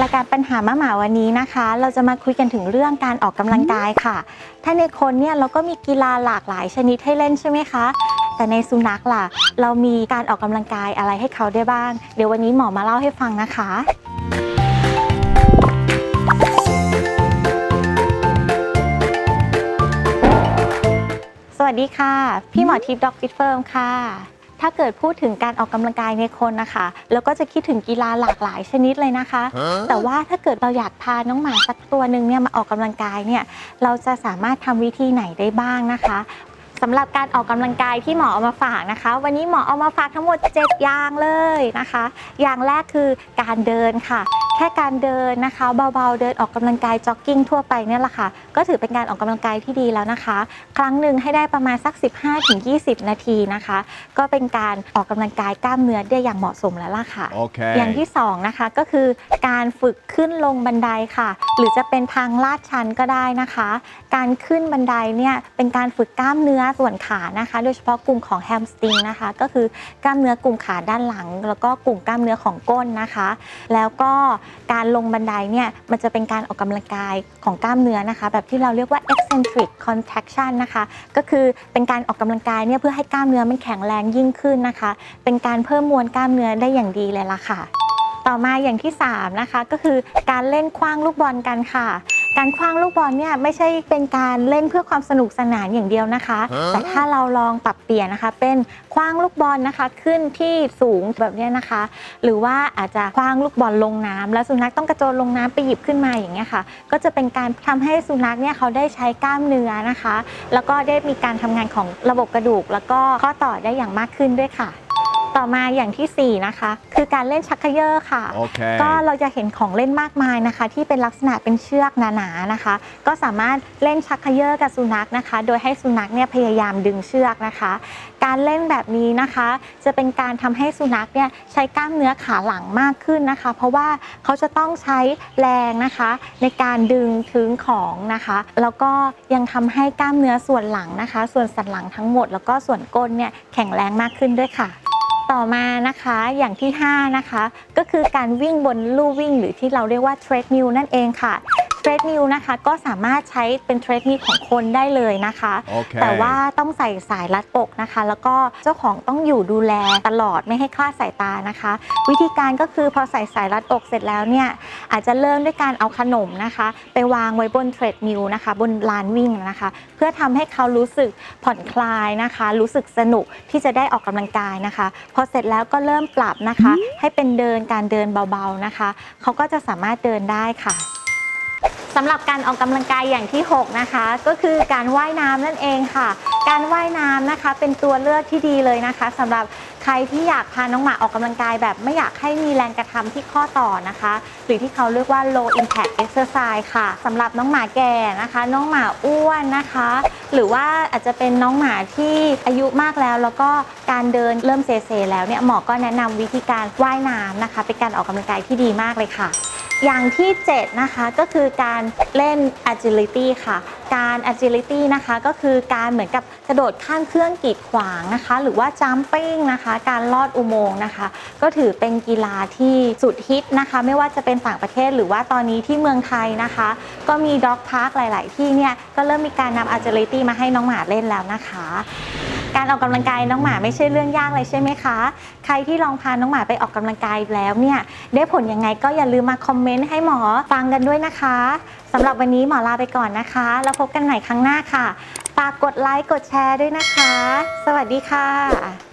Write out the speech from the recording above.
รายการปัญหามะหมาวันนี้นะคะ เราจะมาคุยกันถึงเรื่องการออกกำลังกายค่ะ ถ้าในคนเนี่ยเราก็มีกีฬาหลากหลายชนิดให้เล่นใช่ไหมคะ แต่ในสุนัขล่ะ เรามีการออกกำลังกายอะไรให้เขาได้บ้าง เดี๋ยววันนี้หมอมาเล่าให้ฟังนะคะสวัสดีค่ะ พี่หมอทิพย์ด็อกฟิตเฟิร์มค่ะ ถ้าเกิดพูดถึงการออกกำลังกายในคนนะคะเราก็จะคิดถึงกีฬาหลากหลายชนิดเลยนะคะ แต่ว่าถ้าเกิดเราอยากพาน้องหมาสักตัวหนึ่งเนี่ยมาออกกำลังกายเนี่ยเราจะสามารถทำวิธีไหนได้บ้างนะคะสำหรับการออกกำลังกายที่หมอเอามาฝากนะคะ วันนี้หมอเอามาฝากทั้งหมด 7 อย่างเลยนะคะ อย่างแรกคือการเดินค่ะ แค่การเดินนะคะเบาๆเดินออกกำลังกายจ็อกกิ้งทั่วไปเนี่ยแหละค่ะ ก็ถือเป็นการออกกำลังกายที่ดีแล้วนะคะ ครั้งหนึ่งให้ได้ประมาณสัก 15-20 นาทีนะคะ ก็เป็นการออกกำลังกายกล้ามเนื้อได้อย่างเหมาะสมแล้วล่ะค่ะ Okay. อย่างที่สองนะคะก็คือการฝึกขึ้นลงบันไดค่ะ หรือจะเป็นทางลาดชันก็ได้นะคะ การขึ้นบันไดเนี่ยเป็นการฝึกกล้ามเนื้อส่วนขานะคะ โดยเฉพาะกลุ่มของแฮมสตริงนะคะก็คือกล้ามเนื้อกลุ่มขาด้านหลัง แล้วก็กลุ่มกล้ามเนื้อของก้นนะคะ แล้วก็การลงบันไดเนี่ยมันจะเป็นการออกกำลังกายของกล้ามเนื้อนะคะ แบบที่เราเรียกว่า eccentric contraction นะคะ ก็คือเป็นการออกกำลังกายเนี่ยเพื่อให้กล้ามเนื้อมันแข็งแรงยิ่งขึ้นนะคะ เป็นการเพิ่มมวลกล้ามเนื้อได้อย่างดีเลยล่ะค่ะต่อมาอย่างที่ 3 นะคะ ก็คือการเล่นคว้างลูกบอลกันค่ะ การคว้างลูกบอลเนี่ยไม่ใช่เป็นการเล่นเพื่อความสนุกสนานอย่างเดียวนะคะฮะแต่ถ้าเราลองปรับเปลี่ยนนะคะ เป็นคว้างลูกบอลนะคะขึ้นที่สูงแบบเนี้ยนะคะ หรือว่าอาจจะคว้างลูกบอลลงน้ำแล้วสุนัขต้องกระโจนลงน้ำไปหยิบขึ้นมาอย่างเงี้ยค่ะ ก็จะเป็นการทำให้สุนัขเนี่ยเขาได้ใช้กล้ามเนื้อนะคะ แล้วก็ได้มีการทำงานของระบบกระดูก แล้วก็ข้อต่อได้อย่างมากขึ้นด้วยค่ะ ต่อมาอย่างทีสี่ 4 นะคะ คือการเล่นชักเขยอค่ะ Okay. ก็เราจะเห็นของเล่นมากมายนะคะ ที่เป็นลักษณะเป็นเชือกหนาๆนะคะ ก็สามารถเล่นชักเขยอกับสุนัขนะคะ โดยให้สุนัขเนี่ยพยายามดึงเชือกนะคะ การเล่นแบบนี้นะคะ จะเป็นการทำให้สุนัขเนี่ยใช้กล้ามเนื้อขาหลังมากขึ้นนะคะ เพราะว่าเขาจะต้องใช้แรงนะคะ ในการดึงถึงของนะคะ แล้วก็ยังทำให้กล้ามเนื้อส่วนหลังนะคะ ส่วนสันหลังทั้งหมด แล้วก็ส่วนก้นเนี่ยแข็งแรงมากขึ้นด้วยค่ะ ต่อมานะคะอย่างที่ 5 นะคะ ก็คือการวิ่งบนลู่วิ่ง หรือที่เราเรียกว่าเทรดมิลนั่นเองค่ะ เทรดมิลนะคะก็สามารถใช้เป็นเทรดมิลของคนได้เลยนะคะโอเคแต่ว่าต้องใส่สายรัดอกนะคะ แล้วก็เจ้าของต้องอยู่ดูแลตลอดไม่ให้คลาดสายตานะคะ วิธีการก็คือพอใส่สายรัดอกเสร็จแล้วเนี่ยอาจจะเริ่มด้วยการเอาขนมนะคะ ไปวางไว้บนเทรดมิลนะคะ บนลานวิ่งนะคะ เพื่อทำให้เขารู้สึกผ่อนคลายนะคะ รู้สึกสนุกที่จะได้ออกกำลังกายนะคะ พอเสร็จแล้วก็เริ่มปรับนะคะ ให้เป็นเดินการเดินเบาๆนะคะ เขาก็จะสามารถเดินได้ค่ะ สำหรับการออกกำลังกายอย่างที่ 6 นะคะ ก็คือการว่ายน้ำนั่นเองค่ะ การว่ายน้ำนะคะ เป็นตัวเลือกที่ดีเลยนะคะสำหรับใครที่อยากพาน้องหมาออกกำลังกายแบบไม่อยากให้มีแรงกระทำที่ข้อต่อนะคะ หรือที่เขาเรียกว่า low impact exercise ค่ะสำหรับน้องหมาแก่นะคะ น้องหมาอ้วนนะคะ หรือว่าอาจจะเป็นน้องหมาที่อายุมากแล้ว แล้วก็การเดินเริ่มเซเซแล้วเนี่ยหมอก็แนะนำวิธีการว่ายน้ำนะคะ เป็นการออกกำลังกายที่ดีมากเลยค่ะ อย่างที่ 7 นะคะก็คือการเล่น agility ค่ะ การ agility นะคะก็คือการเหมือนกับกระโดดข้ามเครื่องกีดขวางนะคะ หรือว่า jumping นะคะ การลอดอุโมงค์นะคะ ก็ถือเป็นกีฬาที่สุดฮิตนะคะ ไม่ว่าจะเป็นต่างประเทศหรือว่าตอนนี้ที่เมืองไทยนะคะ ก็มี dog park หลาย ๆ ที่เนี่ย ก็เริ่มมีการนำ agility มาให้น้องหมาเล่นแล้วนะคะ การออกกำลังกายน้องหมาไม่ใช่เรื่องยากเลยใช่ไหมคะ ใครที่ลองพาน้องหมาไปออกกำลังกายแล้วเนี่ยได้ผลยังไงก็อย่าลืมมาคอมเมนต์ให้หมอฟังกันด้วยนะคะสำหรับวันนี้หมอลาไปก่อนนะคะ แล้วพบกันใหม่ครั้งหน้าค่ะ ฝากกดไลค์กดแชร์ด้วยนะคะ สวัสดีค่ะ